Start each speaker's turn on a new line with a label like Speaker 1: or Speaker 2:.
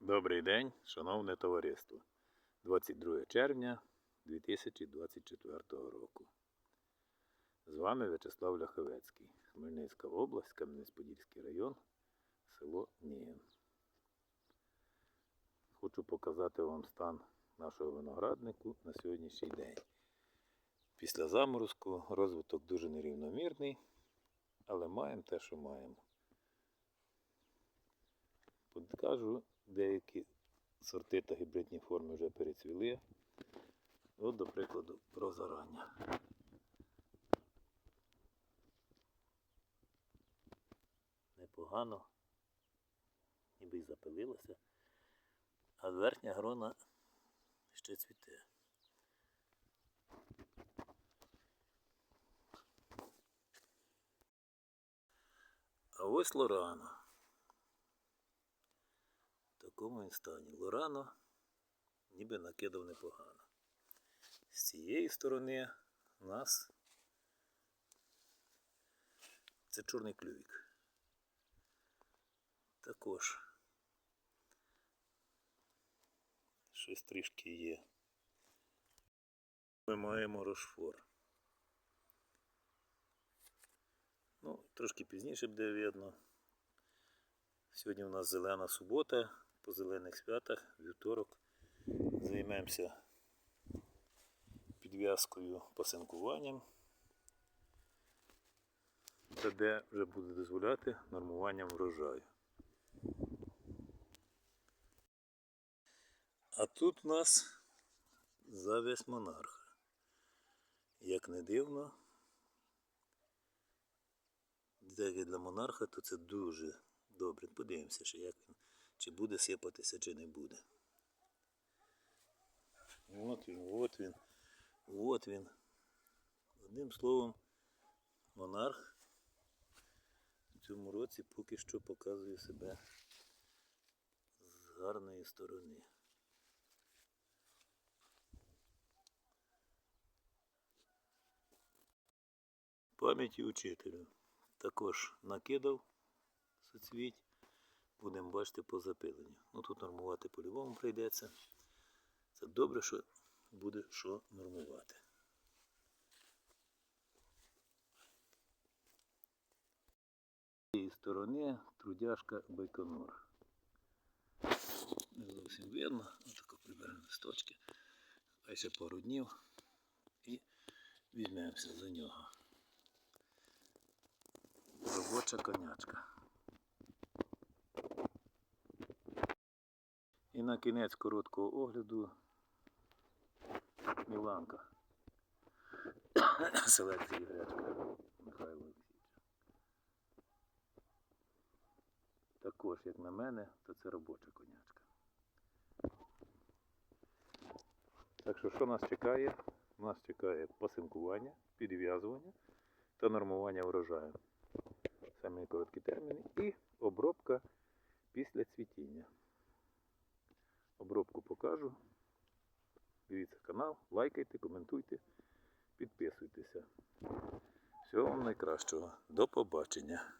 Speaker 1: Добрий день, шановне товариство. 22 червня 2024 року. З вами В'ячеслав Ляховецький, Хмельницька область, Кам'янець-Подільський район, село Нієн. Хочу показати вам стан нашого винограднику на сьогоднішній день. Після заморозку розвиток дуже нерівномірний, але маємо те, що маємо. Покажу, деякі сорти та гібридні форми вже перецвіли. От, до прикладу, про зарання. Непогано, ніби й запилилося, а верхня грона ще цвіте. А ось Лорана. Такому він стані. Лорано ніби накидав непогано. З цієї сторони у нас це чорний клювік. Також щось трішки є. Ми маємо рошфор. Ну, трошки пізніше буде видно. Сьогодні у нас зелена субота, по зелених святах, вівторок. Займемося підв'язкою пасинкуванням, та де вже буде дозволяти нормуванням врожаю. А тут у нас завість монарха. Як не дивно, для монарха, то це дуже добре. Подивимося, як він, чи буде сипатися, чи не буде. От він, от він, от він. Одним словом, монарх в цьому році поки що показує себе з гарної сторони. Пам'яті учителю. Також накидав соцвіть. Будемо бачити по запиленню. Ну тут нормувати по-любому прийдеться. Це добре, що буде що нормувати. З цієї сторони трудяшка Байконур. Не зовсім видно, отако приберемо листочки. А ще пару днів і візьмемося за нього. Робоча конячка. На кінець короткого огляду Міланка. Селекції гречка Михайло Олексійовича. Також, як на мене, то це робоча конячка. Так що, що нас чекає? Нас чекає пасинкування, підв'язування та нормування врожаю. Самі короткі терміни і обробка після цвітіння. Обробку покажу. Дивіться канал, лайкайте, коментуйте, підписуйтеся. Всього вам найкращого. До побачення.